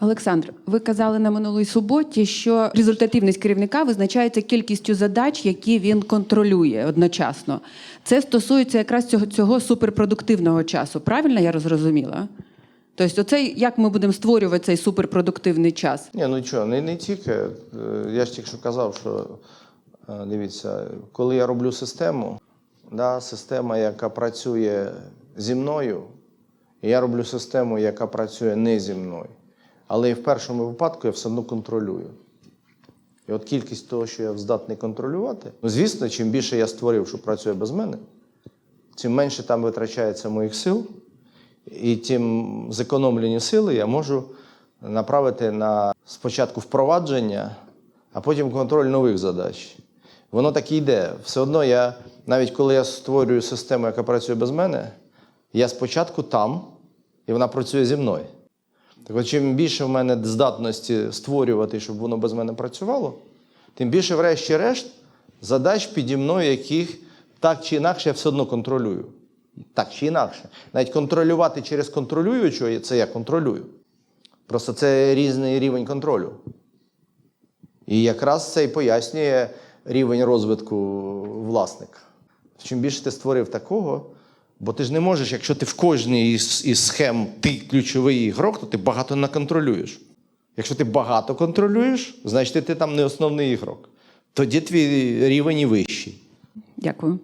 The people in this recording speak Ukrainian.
Олександр, ви казали на минулій суботі, що результативність керівника визначається кількістю задач, які він контролює одночасно. Це стосується якраз цього, цього суперпродуктивного часу. Правильно я зрозуміла? Тобто, оцей, як ми будемо створювати цей суперпродуктивний час? Ні, ну чого, не, не тільки. Е, Я ж тільки що казав, що е, дивіться, коли я роблю систему, да, система, яка працює зі мною, і я роблю систему, яка працює не зі мною. Але і в першому випадку я все одно контролюю. І от кількість того, що я здатний контролювати, ну, звісно, чим більше я створив, що працює без мене, тим менше там витрачається моїх сил, і тим зекономлені сили я можу направити на спочатку впровадження, а потім контроль нових задач. Воно так і йде. Все одно я, навіть коли я створюю систему, яка працює без мене, я спочатку там, і вона працює зі мною. Так чим більше в мене здатності створювати, щоб воно без мене працювало, тим більше, врешті-решт, задач піді мною, яких так чи інакше я все одно контролюю. Так чи інакше. Навіть контролювати через контролюючого це я контролюю. Просто це різний рівень контролю. І якраз це і пояснює рівень розвитку власника. Чим більше ти створив такого, бо ти ж не можеш, якщо ти в кожній із, із схем ти ключовий ігрок, то ти багато не контролюєш. Якщо ти багато контролюєш, значить ти там не основний ігрок. Тоді твій рівень і вищий. Дякую.